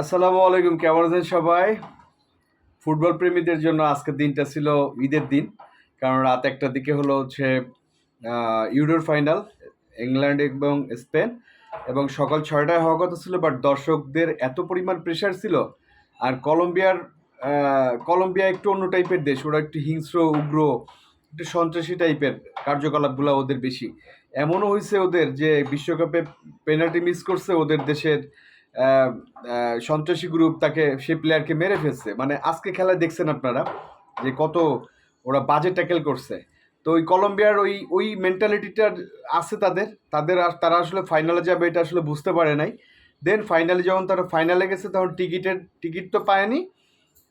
আসসালামু আলাইকুম, কেমন আছেন সবাই? ফুটবল প্রেমীদের জন্য আজকের দিনটা ছিল ঈদের দিন, কারণ রাত একটার দিকে হলো হচ্ছে ইউরোর ফাইনাল, ইংল্যান্ড এবং স্পেন, এবং সকাল ছয়টায় হওয়ার কথা ছিল বাট দর্শকদের এত পরিমাণ প্রেশার ছিল, আর কলম্বিয়ার কলম্বিয়া একটু অন্য টাইপের দেশ, ওরা একটু হিংস্র, উগ্র, একটু সন্ত্রাসী টাইপের কার্যকলাপগুলো ওদের বেশি। এমনও হয়েছে ওদের যে বিশ্বকাপে পেনাল্টি মিস করছে ওদের দেশের সন্ত্রাসী গ্রুপ তাকে, সেই প্লেয়ারকে মেরে ফেলছে। মানে আজকে খেলা দেখছেন আপনারা যে কত ওরা বাজে ট্যাকেল করছে। তো ওই কলম্বিয়ার ওই ওই মেন্টালিটিটা আছে তাদের। তাদের তারা আসলে ফাইনালে যাবে এটা আসলে বুঝতে পারে নাই। দেন ফাইনালে যখন তারা ফাইনালে গেছে, তখন টিকিটের টিকিট তো পায়নি।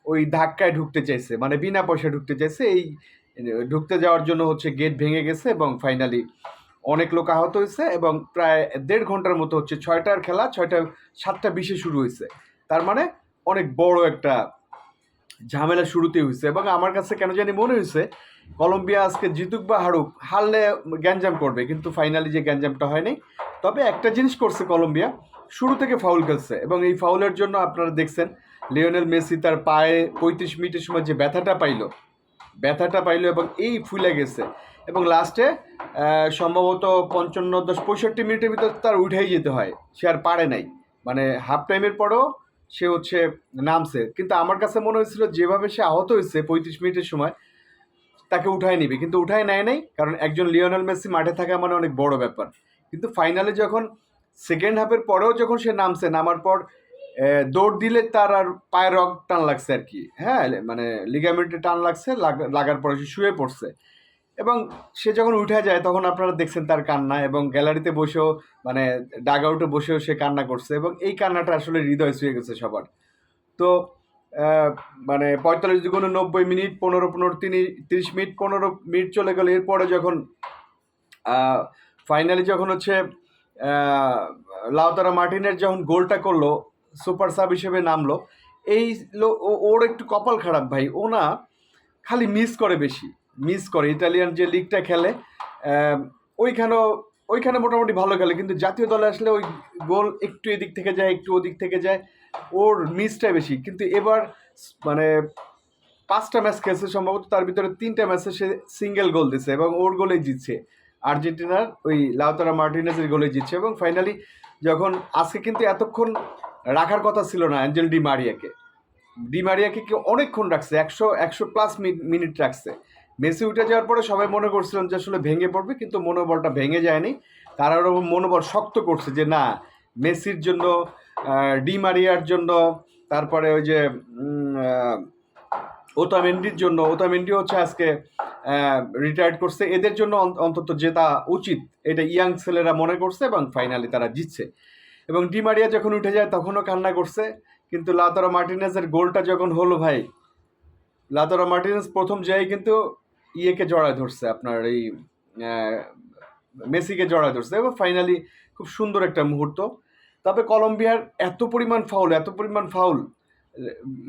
ওই ধাক্কায় ঢুকতে চাইছে। মানে বিনা পয়সা ঢুকতে চাইছে। এই, ঢুকতে যাওয়ার জন্য হচ্ছে গেট ভেঙে গেছে এবং ফাইনালি অনেক লোক আহত হয়েছে এবং প্রায় দেড় ঘণ্টার মতো হচ্ছে ছয়টার খেলা, ছয়টা, সাতটা বিশে শুরু হয়েছে। তার মানে অনেক বড় একটা ঝামেলা শুরুতেই হয়েছে এবং আমার কাছে কেন জানি মনে হয়েছে, কলম্বিয়া আজকে জিতুক বা হারুক, হারলে গ্যাঞ্জাম করবে, কিন্তু ফাইনালি যে গ্যাঞ্জামটা হয়নি। তবে একটা জিনিস করছে কলম্বিয়া, শুরু থেকে ফাউল খেলছে এবং এই ফাউলের জন্য আপনারা দেখছেন, লিওনেল মেসি তার পায়ে পঁয়ত্রিশ মিনিটের সময় যে ব্যথাটা পাইলো ব্যথাটা পাইল এবং এই ফুলে গেছে। এবং লাস্টে সম্ভবত পঞ্চান্ন দশ পঁয়ষট্টি মিনিটের ভিতর তার উঠেই যেতে হয়। সে আর পারে নাই। মানে হাফ টাইমের পরেও সে হচ্ছে নামছে। কিন্তু আমার কাছে মনে হয়েছিল যেভাবে সে আহত হয়েছে পঁয়ত্রিশ মিনিটের সময়, তাকে উঠায় নিবে। কিন্তু উঠায় নেয় নাই, কারণ একজন লিওনেল মেসি মাঠে থাকা মানে অনেক বড় ব্যাপার। কিন্তু ফাইনালে যখন সেকেন্ড হাফের পরেও যখন সে নামছে, নামার পর দৌড় দিলে তার আর পায়ের রগ টান লাগছে আর কি। হ্যাঁ মানে লিগামেন্টে টান লাগছে লাগার পরে সে শুয়ে পড়ছে। এবং সে যখন উঠে যায়, তখন আপনারা দেখছেন তার কান্না এবং গ্যালারিতে বসেও মানে ডাগ আউটে বসেও সে কান্না করছে এবং এই কান্নাটা আসলে হৃদয় ছুঁয়ে গেছে সবার। তো মানে পঁয়তাল্লিশ দুগুণ নব্বই মিনিট, পনেরো পনেরো, তিনি, তিরিশ মিনিট, পনেরো মিনিট চলে গেল। এরপরে যখন ফাইনালি যখন হচ্ছে লাউতারা মার্টিনের যখন গোলটা করল সুপার সাব হিসেবে নামলো। এই ওর একটু কপাল খারাপ ভাই। ও না খালি মিস করে বেশি মিস করে। ইটালিয়ান যে লিগটা খেলে ওইখানেও, ওইখানে মোটামুটি ভালো খেলে। কিন্তু জাতীয় দলে আসলে ওই গোল একটু এদিক থেকে যায়, একটু ওদিক থেকে যায়, ওর মিসটা বেশি। কিন্তু এবার মানে পাঁচটা ম্যাচ খেলছে সম্ভবত, তার ভিতরে তিনটা ম্যাচে সে সিঙ্গেল গোল দিছে এবং ওর গোলেই জিতছে। আর্জেন্টিনার ওই লাউতারা মার্টিনেজের গোলে জিতছে এবং ফাইনালি যখন, আজকে কিন্তু এতক্ষণ রাখার কথা ছিল না অ্যাঞ্জেল ডি মারিয়াকে। ডি মারিয়াকে কি অনেকক্ষণ রাখছে, একশো একশো প্লাস মিনিট রাখছে। মেসি উঠে যাওয়ার পরে সবাই মনে করছিলেন যে আসলে ভেঙে পড়বে, কিন্তু মনোবলটা ভেঙে যায়নি। তারা আরও মনোবল শক্ত করছে যে না, মেসির জন্য ডি মারিয়ার জন্য, তারপরে ওই যে ওতামেন্ডির জন্য ওতামেন্ডি হচ্ছে আজকে রিটায়ার্ড করছে। এদের জন্য অন্তত জেতা উচিত, এটা ইয়াং ছেলেরা মনে করছে এবং ফাইনালি তারা জিতছে। এবং ডিমারিয়া যখন উঠে যায় তখনও কান্না করছে। কিন্তু লাতারা মার্টিনেজের গোলটা যখন হলো ভাই, লাতারা মার্টিনেজ প্রথম যাই কিন্তু ইয়েকে জড়ায় ধরছে আপনার এই মেসিকে জড়ায় ধরছে এবং ফাইনালি খুব সুন্দর একটা মুহূর্ত। তবে কলম্বিয়ার এত পরিমাণ ফাউল এত পরিমাণ ফাউল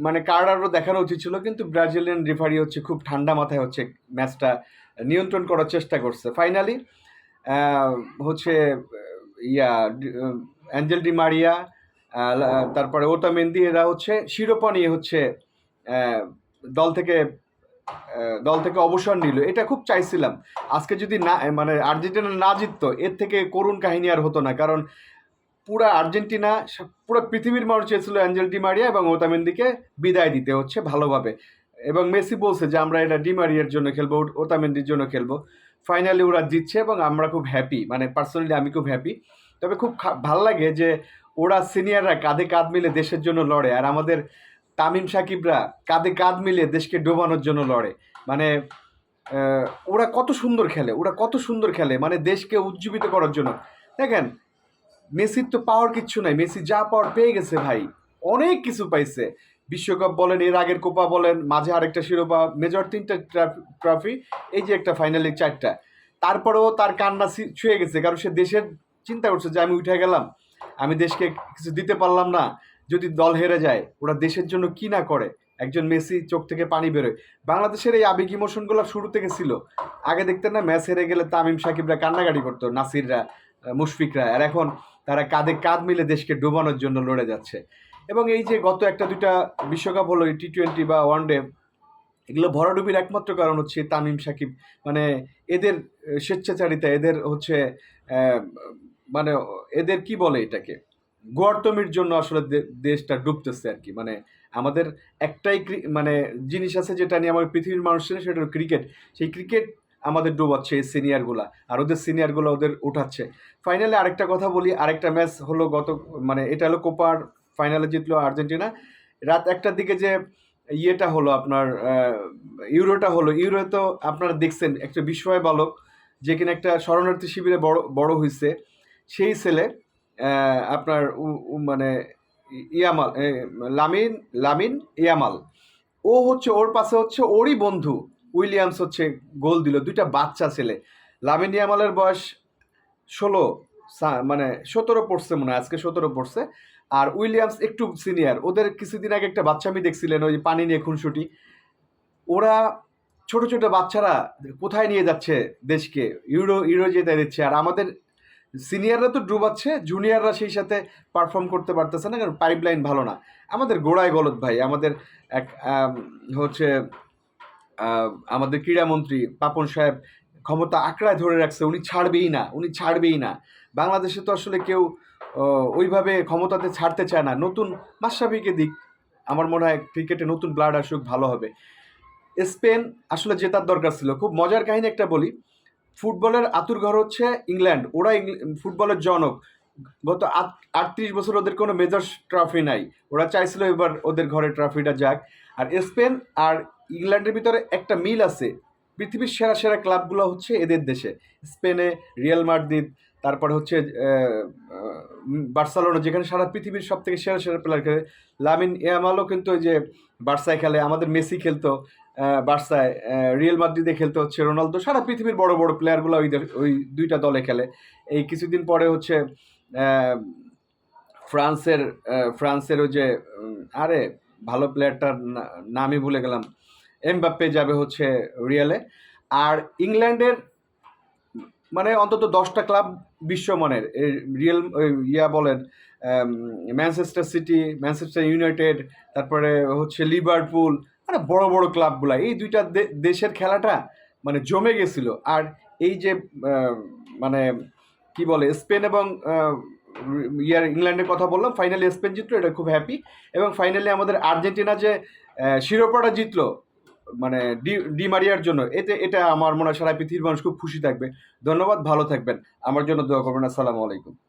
মানে কার্ড আরও দেখানো উচিত ছিল, কিন্তু ব্রাজিলিয়ান রেফারি হচ্ছে খুব ঠান্ডা মাথায় হচ্ছে ম্যাচটা নিয়ন্ত্রণ করার চেষ্টা করছে। ফাইনালি হচ্ছে, ইয়া অ্যাঞ্জেল ডি মারিয়া তারপরে ওতামেন্দি এরা হচ্ছে শিরোপা নিয়ে হচ্ছে দল থেকে দল থেকে অবসর নিল। এটা খুব চাইছিলাম। আজকে যদি না মানে আর্জেন্টিনা না জিততো, এর থেকে করুণ কাহিনী আর হতো না। কারণ পুরা আর্জেন্টিনা পুরো পৃথিবীর মানুষ চেয়েছিল অ্যাঞ্জেল ডিমারিয়া এবং ওতামেন্দিকে বিদায় দিতে হচ্ছে ভালোভাবে। এবং মেসি বলছে যে, আমরা এটা ডিমারিয়ার জন্য খেলব ওতামেন্দির জন্য খেলব। ফাইনালি ওরা জিতছে এবং আমরা খুব হ্যাপি মানে পার্সোনালি আমি খুব হ্যাপি তবে খুব ভালো লাগে যে ওরা সিনিয়ররা কাঁধে কাঁধ মিলে দেশের জন্য লড়ে আর আমাদের তামিম সাকিবরা কাঁধে কাঁধ মিলে দেশকে ডোবানোর জন্য লড়ে। মানে ওরা কত সুন্দর খেলে, ওরা কত সুন্দর খেলে মানে দেশকে উজ্জীবিত করার জন্য। দেখেন, মেসির তো পাওয়ার কিচ্ছু নাই, মেসি যা পাওয়ার পেয়ে গেছে ভাই, অনেক কিছু পাইছে। বিশ্বকাপ বলেন, এর আগের কোপা বলেন, মাঝে আরেকটা শিরোপা মেজর তিনটা ট্রফি এই যে একটা ফাইনালি চারটা। তারপরেও তার কান্না ছুঁয়ে গেছে, কারণ সে দেশের চিন্তা করছে যে আমি উঠে গেলাম। আমি দেশকে কিছু দিতে পারলাম না। যদি দল হেরে যায়, ওরা দেশের জন্য কি না করে? একজন মেসি চোখ থেকে পানি বেরোয়। বাংলাদেশের এই আবেগ ইমোশনগুলো শুরু থেকে ছিল। আগে দেখতেন না ম্যাচ হেরে গেলে তামিম সাকিবরা কান্নাকাটি করতো, নাসিররা, মুশফিকরা। আর এখন তারা কাঁধে কাঁধ মিলে দেশকে ডোবানোর জন্য লড়ে যাচ্ছে। এবং এই যে গত একটা দুইটা বিশ্বকাপ হলো টি টোয়েন্টি বা ওয়ান ডে, এগুলো ভরাডুবির একমাত্র কারণ হচ্ছে তামিম সাকিব। মানে এদের স্বেচ্ছাচারিতা, এদের হচ্ছে মানে এদের কি বলে এটাকে? গোয়ার্তমির জন্য আসলে দেশটা ডুবতেছে আর কি। মানে আমাদের একটাই মানে জিনিস আছে যেটা নিয়ে আমার পৃথিবীর মানুষ চেনে, সেটা হলো ক্রিকেট। সেই ক্রিকেট আমাদের ডুবাচ্ছে এই সিনিয়রগুলা আর ওদের সিনিয়রগুলো ওদের উঠাচ্ছে। ফাইনালে আরেকটা কথা বলি, আরেকটা ম্যাচ হলো গত মানে এটা হলো কোপার ফাইনালে জিতলো আর্জেন্টিনা। রাত একটার দিকে যে ইয়েটা হলো আপনার ইউরোটা হলো ইউরো তো আপনারা দেখছেন, একটা বিস্ময় বালক যে কিনা একটা শরণার্থী শিবিরে বড় বড় হয়েছে সেই ছেলে আপনার মানে ইয়ামাল লামিন লামিন ইয়ামাল। ও হচ্ছে, ওর পাশে হচ্ছে ওরই বন্ধু, উইলিয়ামস হচ্ছে গোল দিল, দুইটা বাচ্চা ছেলে। লামিন ইয়ামালের বয়স ষোলো মানে সতেরো পড়ছে মনে হয়, আজকে সতেরো পড়ছে। আর উইলিয়ামস একটু সিনিয়র, ওদের কিছুদিন আগে একটা বাচ্চা আমি দেখছিলেন, ওই পানি নিয়ে খুনসুটি। ওরা ছোট ছোট বাচ্চারা কোথায় নিয়ে যাচ্ছে দেশকে? ইউরো ইউরো যেতে দিচ্ছে। আর আমাদের সিনিয়ররা তো ডুবাচ্ছে জুনিয়ররা সেই সাথে পারফর্ম করতে পারতেছে না, কারণ পাইপ লাইন ভালো না। আমাদের গোড়ায় গলত ভাই, আমাদের এক হচ্ছে আমাদের ক্রীড়ামন্ত্রী পাপন সাহেব ক্ষমতা আঁকড়ায় ধরে রাখছে, উনি ছাড়বেই না, উনি ছাড়বেই না। বাংলাদেশে তো আসলে কেউ ওইভাবে ক্ষমতাতে ছাড়তে চায় না। নতুন মাসাবিকে দিক, আমার মনে হয় ক্রিকেটে নতুন ব্লাড আসুক, ভালো হবে। স্পেন আসলে জেতার দরকার ছিল। খুব মজার কাহিনী একটা বলি ফুটবলের আতুর ঘর হচ্ছে ইংল্যান্ড। ওরা ফুটবলের জনক। গত আটত্রিশ বছর ওদের কোনো মেজর ট্রফি নাই। ওরা চাইছিল এবার ওদের ঘরে ট্রফিটা যাক। আর স্পেন আর ইংল্যান্ডের ভিতরে একটা মিল আছে। পৃথিবীর সেরা সেরা ক্লাবগুলো হচ্ছে এদের দেশে। স্পেনে, রিয়াল মাদ্রিদ তারপরে হচ্ছে বার্সেলোনা, যেখানে সারা পৃথিবীর সব থেকে সেরা সেরা প্লেয়ার খেলে। লামিন ইয়ামালও কিন্তু ওই যে বার্সায় খেলে, আমাদের মেসি খেলতো বার্সায় রিয়েল মাদ্রিদে খেলতে হচ্ছে রোনালদো। সারা পৃথিবীর বড় বড় প্লেয়ারগুলো ওই ওই দুইটা দলে খেলে। এই কিছুদিন পরে হচ্ছে ফ্রান্সের ফ্রান্সের ওই যে আরে, ভালো প্লেয়ারটার নামই ভুলে গেলাম। এমবাপ্পে যাবে হচ্ছে রিয়ালে। আর ইংল্যান্ডের মানে অন্তত দশটা ক্লাব বিশ্বমানের। রিয়েল ইয়া বলেন ম্যানচেস্টার সিটি, ম্যানচেস্টার ইউনাইটেড, তারপরে হচ্ছে লিভারপুল মানে বড় বড় ক্লাবগুলা। এই দুইটা দেশের খেলাটা মানে জমে গেছিল। আর এই যে মানে কি বলে, স্পেন এবং ইয়ার ইংল্যান্ডের কথা বললাম, ফাইনালি স্পেন জিতলো, এটা খুব হ্যাপি এবং ফাইনালি আমাদের আর্জেন্টিনা যে শিরোপাটা জিতলো মানে ডি ডি মারিয়ার জন্য। এতে, এটা আমার মনে হয় সারা পৃথিবীর মানুষ খুব খুশি থাকবে। ধন্যবাদ, ভালো থাকবেন। আমার জন্য দোয়া করবেন। আসসালামু আলাইকুম।